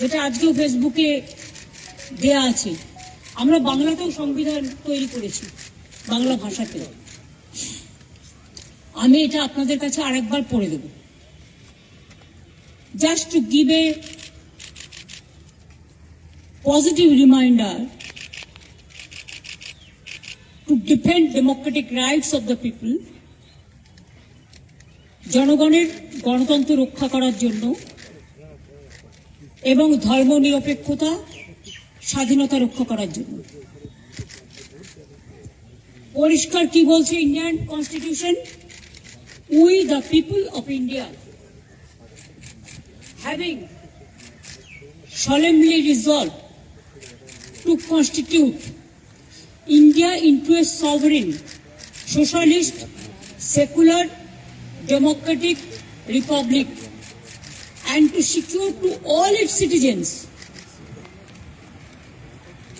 যেটা আজকেও ফেসবুকে দেয়া আছে। আমরা বাংলাতেও সংবিধান তৈরি করেছি, বাংলা ভাষাতে। আমি এটা আপনাদের কাছে আরেকবার পড়ে দেব। Just to give a positive reminder to defend democratic rights of the people জনগণের গণতন্ত্র রক্ষা করার জন্য এবং ধর্ম নিরপেক্ষতা স্বাধীনতা রক্ষা করার জন্য। পরিষ্কার কি বলছে Indian constitution? We the people of India. Having solemnly resolved to constitute India into a sovereign, socialist, secular, democratic republic and to secure to all its citizens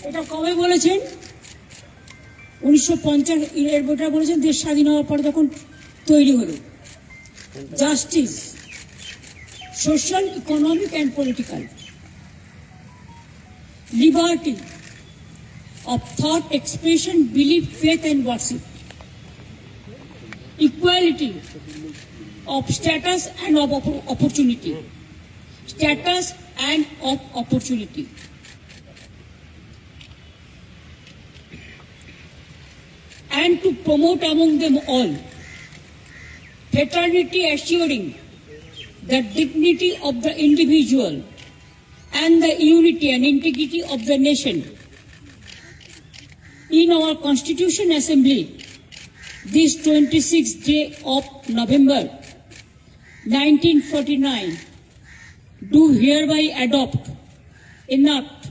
এটা কবে বলেছেন উনিশশো পঞ্চাশ এর বইটা বলেছেন দেশ স্বাধীন হওয়ার পরে তখন তৈরি হলো justice social economic and political liberty of thought, expression, belief, faith, and worship, equality of status and of opportunity, status and of opportunity. And to promote among them all fraternity assuring the dignity of the individual and the unity and integrity of the nation. In our Constitution Assembly, this 26th day of November 1949, do hereby adopt, enact,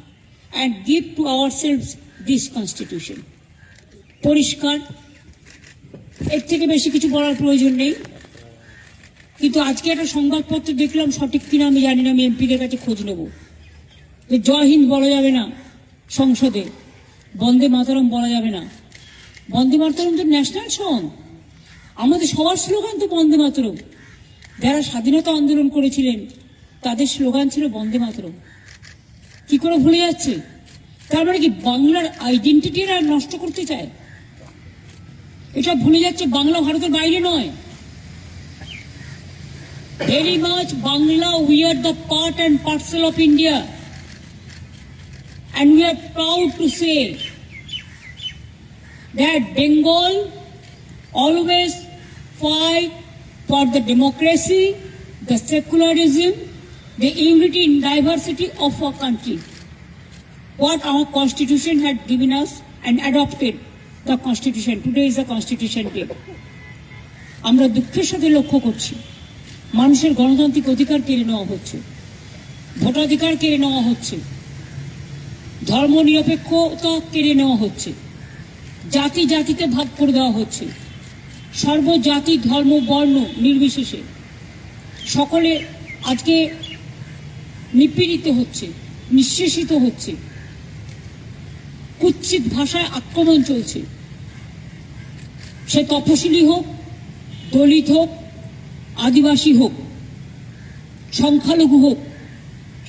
and give to ourselves this Constitution. পরিষ্কার। এর থেকে বেশি কিছু বলার প্রয়োজন নেই। কিন্তু আজকে একটা সংবাদপত্র দেখলাম সঠিক কিনা আমি জানি না আমি এমপিদের কাছে খোঁজ নেব। যে জয় হিন্দ বলা যাবে না সংসদে বন্দে মাতরম বলা যাবে না। বন্দে মাতরম তো ন্যাশনাল সং আমাদের সবার স্লোগান তো বন্দে মাতরম। যারা স্বাধীনতা আন্দোলন করেছিলেন, তাদের স্লোগান ছিল বন্দে মাতরম। কি করে ভুলে যাচ্ছে? তার মানে কি বাংলার আইডেন্টিটি আর নষ্ট করতে চায়? এটা ভুলে যাচ্ছে বাংলা ভারতের বাইরে নয়। Very much Bangla, we are the part and parcel of India. And we are proud to say that Bengal always fight for the democracy, the secularism, the unity in diversity of our country. What our constitution had given us and adopted the constitution. Today is the constitution day. আমরা দুঃখের সাথে লক্ষ্য করছি মানুষের গণতান্ত্রিক অধিকার কেড়ে নেওয়া হচ্ছে ভোটাধিকার কেড়ে নেওয়া হচ্ছে ধর্ম নিরপেক্ষতা কেড়ে নেওয়া হচ্ছে জাতি জাতিতে ভাগ করে দেওয়া হচ্ছে। সর্বজাতি, ধর্ম, বর্ণ নির্বিশেষে। সকলে আজকে নিপীড়িত হচ্ছে, নিঃশেষিত হচ্ছে। কুৎসিত ভাষায় আক্রমণ চলছে। সে তপশিলি হোক, দলিত হোক, আদিবাসী হোক, সংখ্যালঘু হোক,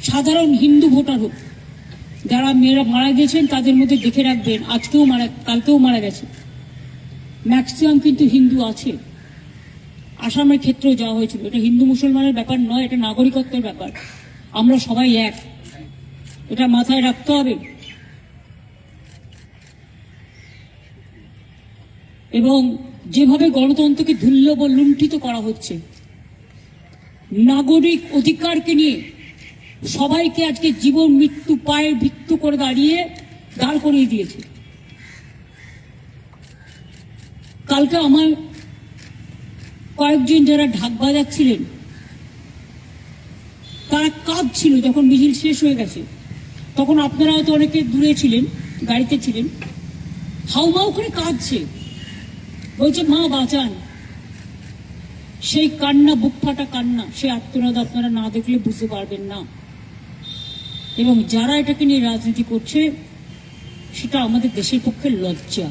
সাধারণ হিন্দু ভোটার হোক যারা মেয়েরা মারা গেছেন, তাদের মধ্যে দেখে রাখবেন, আজকেও মারা, কালকেও মারা গেছে। ম্যাক্সিমাম কিন্তু হিন্দু আছে। আসামের ক্ষেত্রেও যাওয়া হয়েছিল। এটা হিন্দু মুসলমানের ব্যাপার নয়, এটা নাগরিকত্বের ব্যাপার। আমরা সবাই এক। এটা মাথায় রাখতে হবে। এবং যেভাবে গণতন্ত্রকে ধুল্য বা লুণ্ঠিত করা হচ্ছে, নাগরিক অধিকারকে নিয়ে সবাইকে আজকে জীবন মৃত্যু পায়ে মৃত্যু করে দাঁড়িয়ে দাঁড় করিয়ে দিয়েছে। কালকে আমার কয়েকজন যারা ঢাক বাজাচ্ছিলেন, তারা কাঁদছিল যখন মিছিল শেষ হয়ে গেছে। তখন আপনারা হয়তো অনেকে দূরে ছিলেন, গাড়িতে ছিলেন। হাউমাউ করে কাঁদছে। বলছে, মা, বাঁচান। সেই কান্না, বুক ফাটা কান্না সেই আত্মনাদ আপনারা না দেখলে বুঝতে পারবেন না। এবং যারা এটাকে নিয়ে রাজনীতি করছে সেটা আমাদের দেশের পক্ষে লজ্জা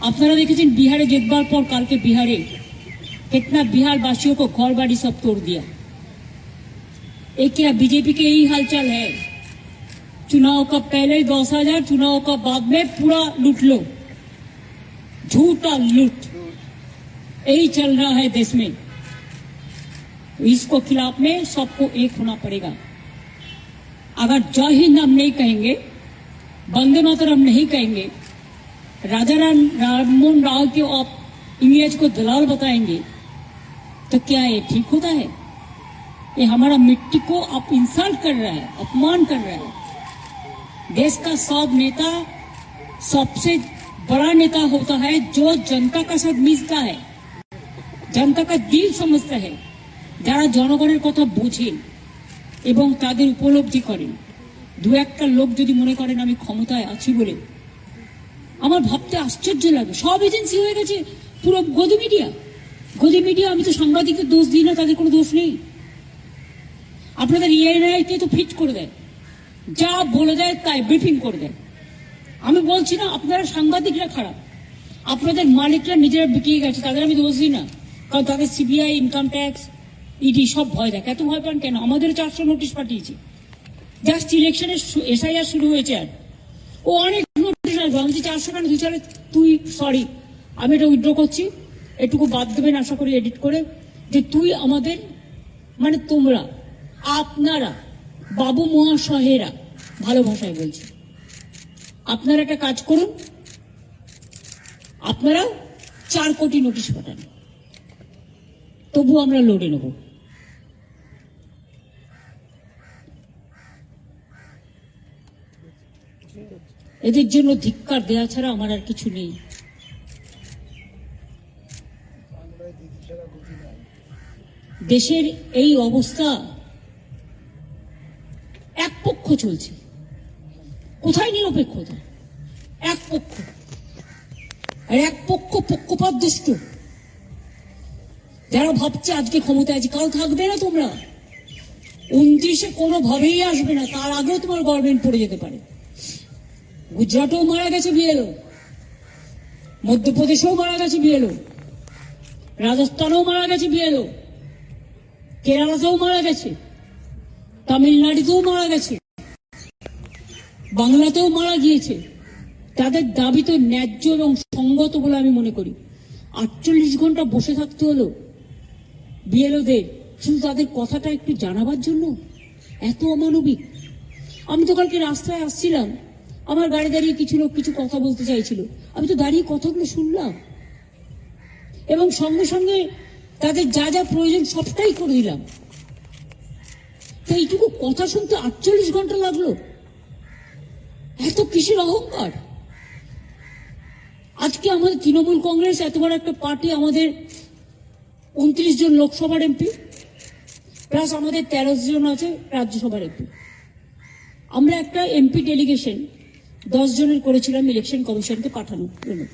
আপনারা দেখেছেন বিহারে জিতবার পর কালকে বিহারে कितना बिहार वासियों को घर बाड़ी सब तोड़ दिया ये क्या बीजेपी के यही हालचाल है चुनाव का पहले दस हजार चुनाव का बाद में पूरा लूट लो झूठा लूट यही चल रहा है देश में इसको खिलाफ में सबको एक होना पड़ेगा अगर जय हिंद हम नहीं कहेंगे वंदे मातरम नहीं कहेंगे राजा राम राममोहन राव के आप इंग्रेज को दलाल बताएंगे तो क्या ये ठीक होता है ये हमारा मिट्टी को आप इंसल्ट कर रहा है अपमान कर रहा है देश का सब नेता सबसे बड़ा नेता होता है जो जनता का साथ मिलता है जनता का দিল সমস্ত है যারা জনগণের কথা বোঝেন এবং তাদের উপলব্ধি করেন। দু একটা লোক যদি মনে করেন আমি ক্ষমতায় আছি বলে, আমার ভাবতে আশ্চর্য লাগে। সব এজেন্সি হয়ে গেছে, পুরো গদি মিডিয়া। গদি মিডিয়া, আমি তো সাংবাদিকের দোষ দিই না, তাদের কোনো দোষ নেই। আপনাদের ইএনআই কে তো ফিট করে দেয়। যা বলে দেয় তাই ব্রিফিং করে দেয়। আমি বলছি না, আপনারা সাংবাদিকরা খারাপ। আপনাদের মালিকরা নিজেরা বিকিয়ে গেছে, তাদের আমি দোষ দিই না। কারণ তাদের সিবিআই ইনকাম ট্যাক্স ইডি সব ভয় দেয় এত ভয় পান কেন? আমাদের চারশো নোটিশ পাঠিয়েছি। জাস্ট ইলেকশনের এসআইআর শুরু হয়েছে আর। ও অনেক নোটিশ আমি চারশো কেন দুই তুই সরি আমি এটা উইথড্র করছি। এটুকু বাদ দেবেন আশা করি এডিট করে। যে তুই আমাদের মানে তোমরা, আপনারা, বাবু মহাশয়েরা, ভালো ভাষায় বলছি। আপনারা একটা কাজ করুন। আপনারা চার কোটি নোটিশ পাঠান। তবু আমরা লড়ে নেব। এদের জন্য ধিক্কার দেওয়া ছাড়া আমার আর কিছু নেই। দেশের এই অবস্থা এক পক্ষ চলছে। কোথায় নিরপেক্ষতা? এক পক্ষ। আর এক পক্ষ পক্ষপাত দুষ্ট যারা ভাবছে আজকে ক্ষমতায় আছে কাল থাকবে না তোমরা, উনত্রিশে কোনোভাবেই আসবে না, তার আগেও তোমার গভর্নমেন্ট পড়ে যেতে পারে। গুজরাটেও মারা গেছে বিএলও মধ্যপ্রদেশেও মারা গেছে বিএলও রাজস্থানেও মারা গেছে বিএলও কেরালাতেও মারা গেছে। তামিলনাড়ুতেও মারা গেছে। বাংলাতেও মারা গিয়েছে। তাদের দাবি তো ন্যায্য এবং সঙ্গত বলে আমি মনে করি। আটচল্লিশ ঘণ্টা বসে থাকতে হলো। বিএলওদের শুধু তাদের কথাটা একটু জানাবার জন্য? এত অমানবিক। আমি তো কালকে রাস্তায় আসছিলাম। আমার গাড়ি দাঁড়িয়ে কিছু লোক কিছু কথা বলতে চাইছিল। আমি তো দাঁড়িয়ে কথাগুলো শুনলাম। এবং সঙ্গে সঙ্গে তাদের যা যা প্রয়োজন সবটাই করে দিলাম। তো এইটুকু কথা শুনতে আটচল্লিশ ঘণ্টা লাগল। এত কিসের অহংকার? আজকে আমাদের তৃণমূল কংগ্রেস এত বড় একটা পার্টি আমাদের উনত্রিশ জন লোকসভার এমপি, প্লাস আমাদের তেরো জন আছে রাজ্যসভার এমপি। আমরা একটা এমপি ডেলিগেশন দশ জনের করেছিলাম ইলেকশন কমিশনকে জন্য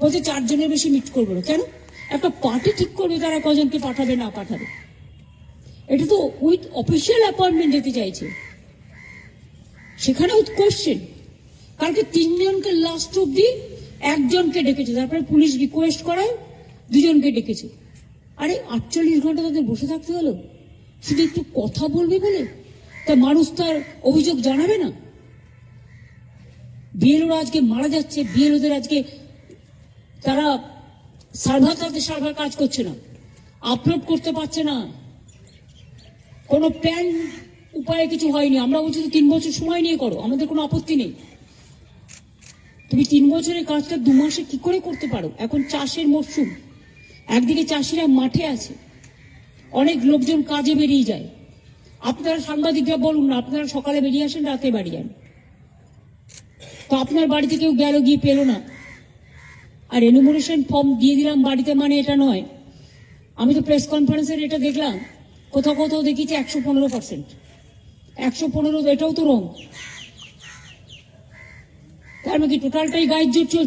বলছে চার জনের বেশি মিট করব না। কেন? একটা পার্টি ঠিক করবে তারা কজনকে পাঠাবে, না পাঠাবে। এটা তো উইথ অফিসিয়াল অ্যাপয়েন্টমেন্ট যেতে চাইছে। সেখানে উইথ কোশ্চেন কালকে তিনজনকে লাস্ট অব্দি একজনকে ডেকেছে। তারপরে পুলিশ রিকোয়েস্ট করায় দুজনকে ডেকেছে। আরে আটচল্লিশ ঘণ্টা তাদের বসে থাকতে হলো? শুধু একটু কথা বলবে বলে? তা মানুষ তার অভিযোগ জানাবে না। বিএলওরা আজকে মারা যাচ্ছে, বিএলওদের আজকে তারা সার্ভার, তাদের সার্ভার কাজ করছে না। আপলোড করতে পারছে না। কোনো প্যান উপায়ে কিছু হয়নি। আমরা বলছি তিন বছর সময় নিয়ে করো, আমাদের কোনো আপত্তি নেই। তুমি তিন বছরের কাজটা দু মাসে কি করে করতে পারো? এখন চাষের মরশুম। একদিকে চাষিরা মাঠে আছে। অনেক লোকজন কাজে বেরিয়ে যায়। আপনারা সাংবাদিকরা বলুন না, আপনারা সকালে বেরিয়ে আসেন, রাতে বাড়ি যান। তো আপনার বাড়িতে কেউ গেল গিয়ে পেল না। আর এনুমোরেশন ফর্ম দিয়ে দিলাম বাড়িতে মানে এটা নয়। আমি তো প্রেস কনফারেন্সের এটা দেখলাম, কোথাও কোথাও দেখিছি একশো পনেরো পার্সেন্ট একশো পনেরো, এটাও তো রং তার কি টোটালটাই গায়ের জোর